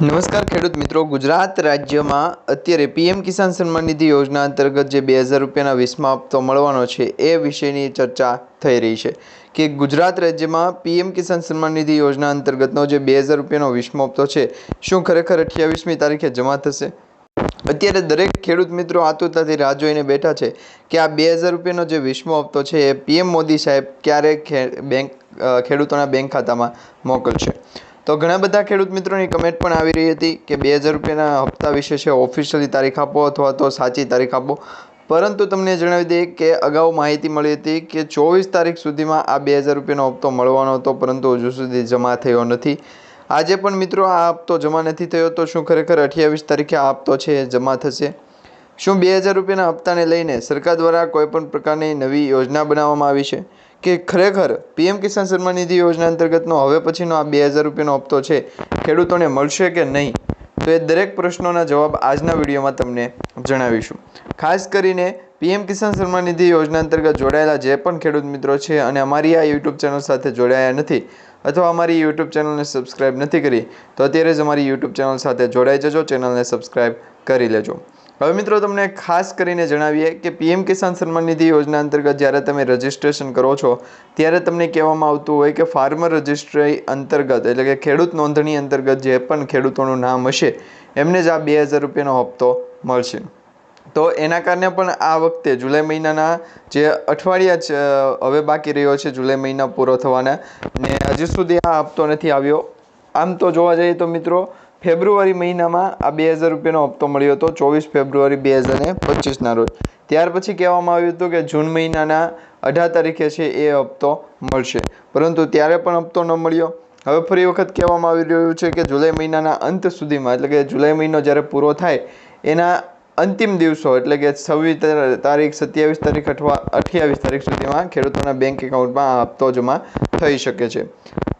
નમસ્કાર ખેડૂત મિત્રો. ગુજરાત રાજ્યમાં અત્યારે પીએમ કિસાન સન્માન નિધિ યોજના અંતર્ગત જે બે હજાર રૂપિયાના વીસમા હપ્તો મળવાનો છે, એ વિશેની ચર્ચા થઈ રહી છે કે ગુજરાત રાજ્યમાં પીએમ કિસાન સન્માન નિધિ યોજના અંતર્ગતનો જે બે હજાર રૂપિયાનો વીસમો હપ્તો છે, શું ખરેખર અઠ્યાવીસમી તારીખે જમા થશે? અત્યારે દરેક ખેડૂત મિત્રો આતુરતાથી રાહ જોઈને બેઠા છે કે આ બે હજાર રૂપિયાનો જે વીસમો હપ્તો છે, એ પીએમ મોદી સાહેબ ક્યારે બેંક ખેડૂતોના બેંક ખાતામાં મોકલશે? તો ઘણા બધા ખેડૂત મિત્રોની કમેન્ટ પણ આવી રહી હતી કે બે હજાર રૂપિયાના હપ્તા વિશે છે ઓફિશિયલી તારીખ આપો અથવા તો સાચી તારીખ આપો. પરંતુ તમને જણાવી દઈએ કે અગાઉ માહિતી મળી હતી કે ચોવીસ તારીખ સુધીમાં આ બે હજાર રૂપિયાનો હપ્તો મળવાનો હતો, પરંતુ હજુ સુધી જમા થયો નથી. આજે પણ મિત્રો આ હપ્તો જમા નથી થયો, તો શું ખરેખર અઠ્યાવીસ તારીખે આ હપ્તો છે જમા થશે? શું બે હજાર રૂપિયાના હપ્તાને લઈને સરકાર દ્વારા કોઈપણ પ્રકારની નવી યોજના બનાવવામાં આવી છે? કે ખરેખર પીએમ કિસાન સન્માન નિધિ યોજના અંતર્ગતનો હવે પછીનો આ બે હજાર રૂપિયાનો હપ્તો છે, ખેડૂતોને મળશે કે નહીં? તો એ દરેક પ્રશ્નોના જવાબ આજના વિડીયોમાં તમને જણાવીશું. ખાસ કરીને પીએમ કિસાન સન્માન નિધિ યોજના અંતર્ગત જોડાયેલા જે પણ ખેડૂત મિત્રો છે અને અમારી આ યુટ્યુબ ચેનલ સાથે જોડાયા નથી અથવા અમારી યુટ્યુબ ચેનલને સબસ્ક્રાઇબ નથી કરી, તો અત્યારે જ અમારી યુટ્યુબ ચેનલ સાથે જોડાઈ જજો, ચેનલને સબસ્ક્રાઇબ કરી લેજો. હવે મિત્રો તમને ખાસ કરીને જણાવીએ કે પીએમ કિસાન સન્માન નિધિ યોજના અંતર્ગત જ્યારે તમે રજિસ્ટ્રેશન કરો છો, ત્યારે તમને કહેવામાં આવતું હોય કે ફાર્મર રજિસ્ટ્રી અંતર્ગત એટલે કે ખેડૂત નોંધણી અંતર્ગત જે પણ ખેડૂતોનું નામ હશે, એમને જ આ બે હજાર રૂપિયાનો હપ્તો મળશે. તો એના કારણે પણ આ વખતે જુલાઈ મહિનાના જે અઠવાડિયા જ હવે બાકી રહ્યો છે જુલાઈ મહિના પૂરો થવાના ને હજુ સુધી આ હપ્તો નથી આવ્યો. આમ તો જોવા જઈએ તો મિત્રો ફેબ્રુઆરી મહિનામાં આ બે હજાર રૂપિયાનો હપ્તો મળ્યો હતો, ચોવીસ ફેબ્રુઆરી બે હજાર ને પચીસના રોજ. ત્યાર પછી કહેવામાં આવ્યું હતું કે જૂન મહિનાના અઢાર તારીખે છે એ હપ્તો મળશે. પરંતુ ત્યારે પણ હપ્તો ન મળ્યો. હવે ફરી વખત કહેવામાં આવી રહ્યું છે કે જુલાઈ મહિનાના અંત સુધીમાં, એટલે કે જુલાઈ મહિનો જ્યારે પૂરો થાય, એના અંતિમ દિવસો એટલે કે છવ્વીસ તારીખ, સત્યાવીસ તારીખ અથવા અઠ્યાવીસ તારીખ સુધીમાં ખેડૂતોના બેંક એકાઉન્ટમાં આ હપ્તો જમા થઈ શકે છે.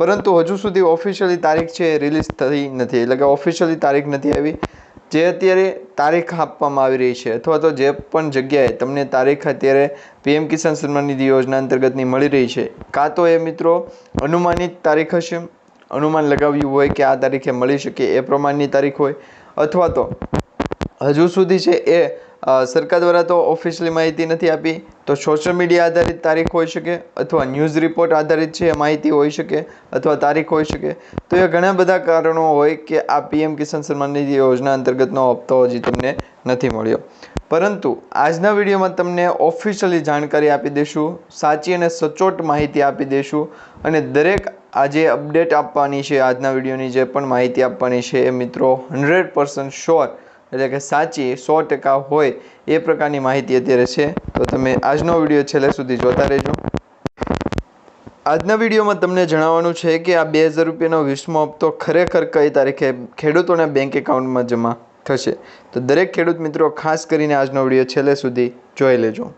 પરંતુ હજુ સુધી ઓફિશિયલી તારીખ છે રિલીઝ થઈ નથી. એટલે કે ઓફિશિયલી તારીખ નથી આવી. જે અત્યારે તારીખ આપવામાં આવી રહી છે અથવા તો જે પણ જગ્યાએ તમને તારીખ અત્યારે પીએમ કિસાન સન્માન નિધિ યોજના અંતર્ગતની મળી રહી છે, કાં તો એ મિત્રો અનુમાનિત તારીખ હશે, અનુમાન લગાવ્યું હોય કે આ તારીખે મળી શકે એ પ્રમાણની તારીખ હોય, અથવા તો હજુ સુધી છે એ સરકાર દ્વારા તો ઓફિશિયલી માહિતી નથી આપી. તો સોશિયલ મીડિયા આધારિત તારીખ હોઈ શકે અથવા ન્યૂઝ રિપોર્ટ આધારિત છે માહિતી હોઈ શકે અથવા તારીખ હોઈ શકે. તો એ ઘણા બધા કારણો હોય કે આ પીએમ કિસાન સન્માન નિધિ યોજના અંતર્ગતનો હપ્તો હજી તમને નથી મળ્યો. પરંતુ આજના વિડીયોમાં તમને ઓફિશિયલી જાણકારી આપી દઈશું સાચી અને સચોટ માહિતી આપી દઈશું અને દરેક આજે અપડેટ આપવાની છે, આજના વિડીયોની જે પણ માહિતી આપવાની છે એ મિત્રો હંડ્રેડ પર્સન્ટ શ્યોર એટલે કે સાચી સો ટકા હોય એ પ્રકારની માહિતી અત્યારે છે. તો તમે આજનો વીડિયો છેલ્લે સુધી જોતા રહેજો. આજના વિડીયોમાં તમને જણાવવાનું છે કે આ બે હજાર રૂપિયાનો વીસમો હપ્તો ખરેખર કઈ તારીખે ખેડૂતોના બેંક એકાઉન્ટમાં જમા થશે? તો દરેક ખેડૂત મિત્રો ખાસ કરીને આજનો વીડિયો છેલ્લે સુધી જોઈ લેજો.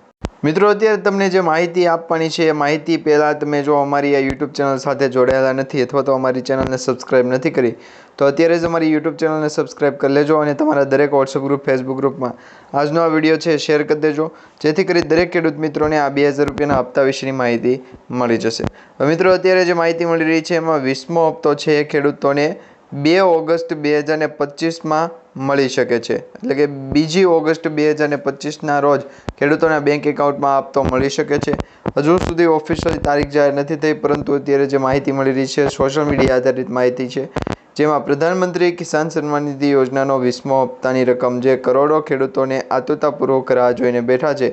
મિત્રો, અત્યારે તમને જે માહિતી આપવાની છે, એ માહિતી પહેલાં તમે જો અમારી આ યુટ્યુબ ચેનલ સાથે જોડાયેલા નથી અથવા તો અમારી ચેનલને સબસ્ક્રાઇબ નથી કરી, તો અત્યારે જ અમારી યુટ્યુબ ચેનલને સબસ્ક્રાઇબ કરી લેજો અને તમારા દરેક વોટ્સઅપ ગ્રુપ ફેસબુક ગ્રુપમાં આજનો આ વીડિયો છે શેર કરી દેજો, જેથી કરી દરેક ખેડૂત મિત્રોને આ બે હજાર રૂપિયાના હપ્તા વિશેની માહિતી મળી જશે. મિત્રો, અત્યારે જે માહિતી મળી રહી છે, એમાં વીસમો હપ્તો છે ખેડૂતોને બે ઓગસ્ટ બે હજાર ને પચીસમાં મળી શકે છે. એટલે કે બીજી ઓગસ્ટ બે હજાર ને પચીસના રોજ ખેડૂતોના બેંક એકાઉન્ટમાં આપતો મળી શકે છે. હજુ સુધી ઓફિશિયલ તારીખ જાહેર નથી થઈ, પરંતુ અત્યારે જે માહિતી મળી રહી છે સોશિયલ મીડિયા આધારિત માહિતી છે, જેમાં પ્રધાનમંત્રી કિસાન સન્માન નિધિ યોજનાનો વીસમો હપ્તાની રકમ જે કરોડો ખેડૂતોને આતુરતાપૂર્વક રાહ જોઈને બેઠા છે.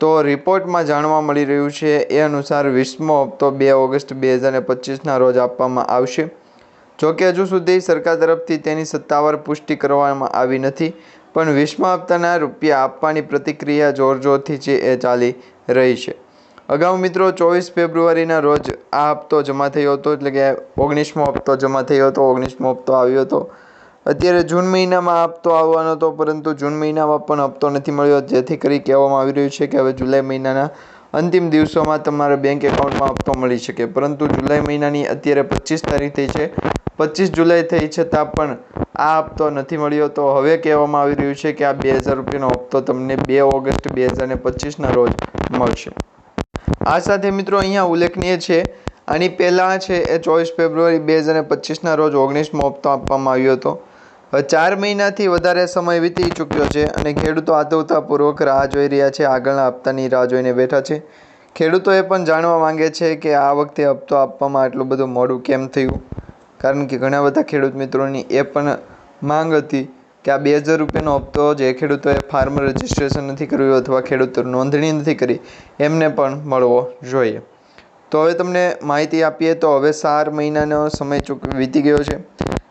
તો રિપોર્ટમાં જાણવા મળી રહ્યું છે, એ અનુસાર વીસમો હપ્તો બે ઓગસ્ટ બે હજાર પચીસના રોજ આપવામાં આવશે. જોકે હજુ સુધી સરકાર તરફથી તેની સત્તાવાર પુષ્ટિ કરવામાં આવી નથી, પણ વીસમા હપ્તાના રૂપિયા આપવાની પ્રતિક્રિયા જોરજોરથી છે એ ચાલી રહી છે. અગાઉ મિત્રો, ચોવીસ ફેબ્રુઆરીના રોજ આ હપ્તો જમા થયો હતો, એટલે કે ઓગણીસમો હપ્તો જમા થયો હતો, ઓગણીસમો હપ્તો આવ્યો હતો. અત્યારે જૂન મહિનામાં હપ્તો આવવાનો હતો, પરંતુ જૂન મહિનામાં પણ હપ્તો નથી મળ્યો, જેથી કરી કહેવામાં આવી રહ્યું છે કે હવે જુલાઈ મહિનાના અંતિમ દિવસોમાં તમારા બેંક એકાઉન્ટમાં હપ્તો મળી શકે. પરંતુ જુલાઈ મહિનાની અત્યારે પચીસ તારીખ થઈ છે પચીસ જુલાઈ થઈ છતાં પણ આ હપ્તો નથી મળ્યો. તો હવે કહેવામાં આવી રહ્યું છે કે આ બે હજાર રૂપિયાનો હપ્તો તમને બે ઓગસ્ટ બે હજાર ને પચીસના રોજ મળશે. આ સાથે મિત્રો અહીંયા ઉલ્લેખનીય છે, આની પહેલાં છે એ ચોવીસ ફેબ્રુઆરી બે હજાર પચીસના રોજ ઓગણીસમો હપ્તો આપવામાં આવ્યો હતો. ચાર મહિનાથી વધારે સમય વીતી ચૂક્યો છે અને ખેડૂતો આતુરતાપૂર્વક રાહ જોઈ રહ્યા છે, આગળના હપ્તાની રાહ જોઈને બેઠા છે. ખેડૂતો એ પણ જાણવા માંગે છે કે આ વખતે હપ્તો આપવામાં આટલું બધું મોડું કેમ થયું? કારણ કે ઘણા બધા ખેડૂત મિત્રોની એ પણ માંગ હતી કે આ બે હજાર રૂપિયાનો હપ્તો જે ખેડૂતોએ ફાર્મ રજિસ્ટ્રેશન નથી કર્યું અથવા ખેડૂતો નોંધણી નથી કરી, એમને પણ મળવો જોઈએ. તો હવે તમને માહિતી આપીએ તો હવે ચાર મહિનાનો સમય ચૂક, વીતી ગયો છે.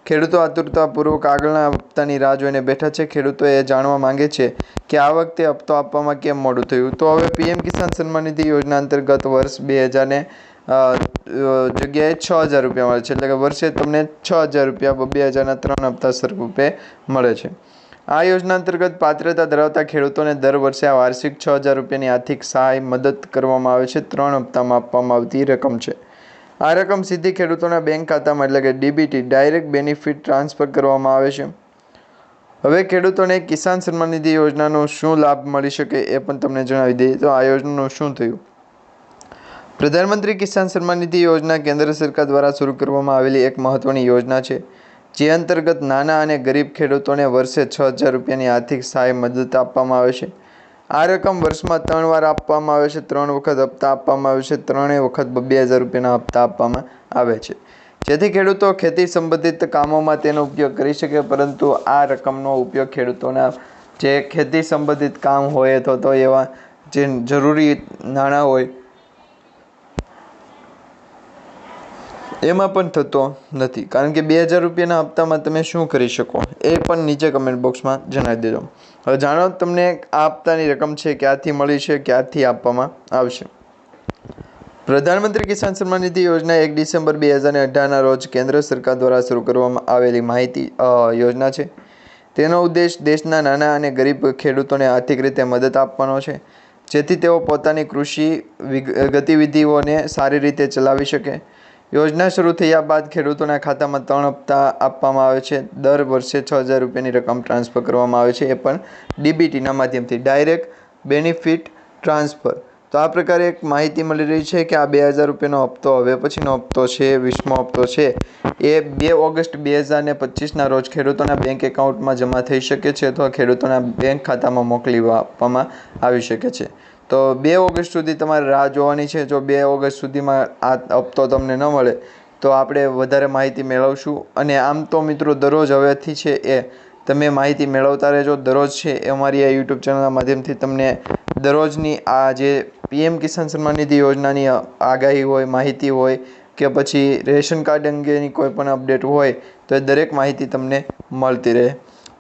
ખેડૂતો આતુરતાપૂર્વક આગળના હપ્તાની રાહ જોઈને બેઠા છે. ખેડૂતો એ જાણવા માંગે છે કે આ વખતે હપ્તો આપવામાં કેમ મોડું થયું? તો હવે પીએમ કિસાન સન્માન નિધિ યોજના અંતર્ગત વર્ષ બે હજારને જગ્યાએ છ હજાર રૂપિયા મળે છે. એટલે કે વર્ષે તમને છ હજાર રૂપિયા બે હજારના ત્રણ હપ્તા સ્વરૂપે મળે છે. આ યોજના અંતર્ગત પાત્રતા ધરાવતા ખેડૂતોને દર વર્ષે આ વાર્ષિક છ હજાર રૂપિયાની આર્થિક સહાય, મદદ કરવામાં આવે છે. ત્રણ હપ્તામાં આપવામાં આવતી રકમ છે. આ રકમ સીધી ખેડૂતોના બેંક ખાતામાં એટલે કે ડીબીટી ડાયરેક્ટ બેનિફિટ ટ્રાન્સફર કરવામાં આવે છે. હવે ખેડૂતોને કિસાન સન્માન નિધિ યોજનાનો શું લાભ મળી શકે એ પણ તમને જણાવી દઈએ. તો આ યોજનાનું શું થયું? પ્રધાનમંત્રી કિસાન સન્માન નિધિ યોજના કેન્દ્ર સરકાર દ્વારા શરૂ કરવામાં આવેલી એક મહત્ત્વની યોજના છે, જે અંતર્ગત નાના અને ગરીબ ખેડૂતોને વર્ષે છ હજાર રૂપિયાની આર્થિક સહાય મદદ આપવામાં આવે છે. આ રકમ વર્ષમાં ત્રણ વાર આપવામાં આવે છે, ત્રણ વખત હપ્તા આપવામાં આવે છે, ત્રણેય વખત બે હજાર રૂપિયાના હપ્તા આપવામાં આવે છે. જેથી ખેડૂતો ખેતી સંબંધિત કામોમાં તેનો ઉપયોગ કરી શકે, પરંતુ આ રકમનો ઉપયોગ ખેડૂતોના જે ખેતી સંબંધિત કામ હોય અથવા તો એવા જે જરૂરી નાણાં હોય એમાં પણ થતો નથી. કારણ કે બે હજાર રૂપિયાના હપ્તામાં તમે શું કરી શકો? એ પણ નીચે કમેન્ટ બોક્સમાં જણાવી દેજો. હવે જાણો તમને આ હપ્તાની રકમ છે, ક્યાંથી મળી છે, ક્યાંથી આપવામાં આવશે? પ્રધાનમંત્રી કિસાન સન્માન નિધિ યોજના એક ડિસેમ્બર બે હજાર અઢારના રોજ કેન્દ્ર સરકાર દ્વારા શરૂ કરવામાં આવેલી માહિતી યોજના છે. તેનો ઉદ્દેશ દેશના નાના અને ગરીબ ખેડૂતોને આર્થિક રીતે મદદ આપવાનો છે, જેથી તેઓ પોતાની કૃષિ ગતિવિધિઓને સારી રીતે ચલાવી શકે. યોજના શરૂ થયા બાદ ખેડૂતોના ખાતામાં ત્રણ હપ્તા આપવામાં આવે છે. દર વર્ષે છ હજાર રૂપિયાની રકમ ટ્રાન્સફર કરવામાં આવે છે. એ પણ ડીબીટીના માધ્યમથી ડાયરેક્ટ બેનિફિટ ટ્રાન્સફર. તો આ પ્રકારે એક માહિતી મળી રહી છે કે આ બે હજાર રૂપિયાનો હપ્તો હવે પછીનો હપ્તો છે, વીસમો હપ્તો છે. એ બે ઓગસ્ટ બે હજાર ને પચીસના રોજ ખેડૂતોના બેંક એકાઉન્ટમાં જમા થઈ શકે છે અથવા ખેડૂતોના બેંક ખાતામાં મોકલી આપવામાં આવી શકે છે. તો બે ઓગસ્ટ સુધી તમારે રાહ જોવાની છે. જો બે ઓગસ્ટ સુધીમાં આ હપ્તો તમને ન મળે, તો આપણે વધારે માહિતી મેળવશું. અને આમ તો મિત્રો દરરોજ હવેથી છે એ તમે માહિતી મેળવતા રહેજો. દરરોજ છે એ અમારી આ યુટ્યુબ ચેનલના માધ્યમથી તમને દરરોજની આ જે પીએમ કિસાન સન્માન નિધિ યોજનાની આગાહી હોય, માહિતી હોય કે પછી રેશન કાર્ડ અંગેની કોઈ પણ અપડેટ હોય, તો એ દરેક માહિતી તમને મળતી રહે.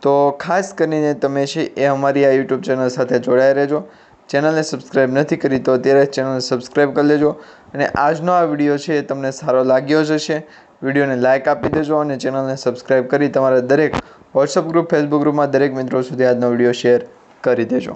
તો ખાસ કરીને તમે છે એ અમારી આ યુટ્યુબ ચેનલ સાથે જોડાઈ રહેજો. ચેનલને સબસ્ક્રાઈબ નથી કરી તો અત્યારે ચેનલને સબસ્ક્રાઈબ કરી લેજો અને આજનો આ વીડિયો છે એ તમને સારો લાગ્યો જ હશે. વિડીયોને લાઇક આપી દેજો અને ચેનલને સબસ્ક્રાઈબ કરી તમારા દરેક વોટ્સઅપ ગ્રુપ, ફેસબુક ગ્રુપમાં દરેક મિત્રો સુધી આજનો વીડિયો શેર કરી દેજો.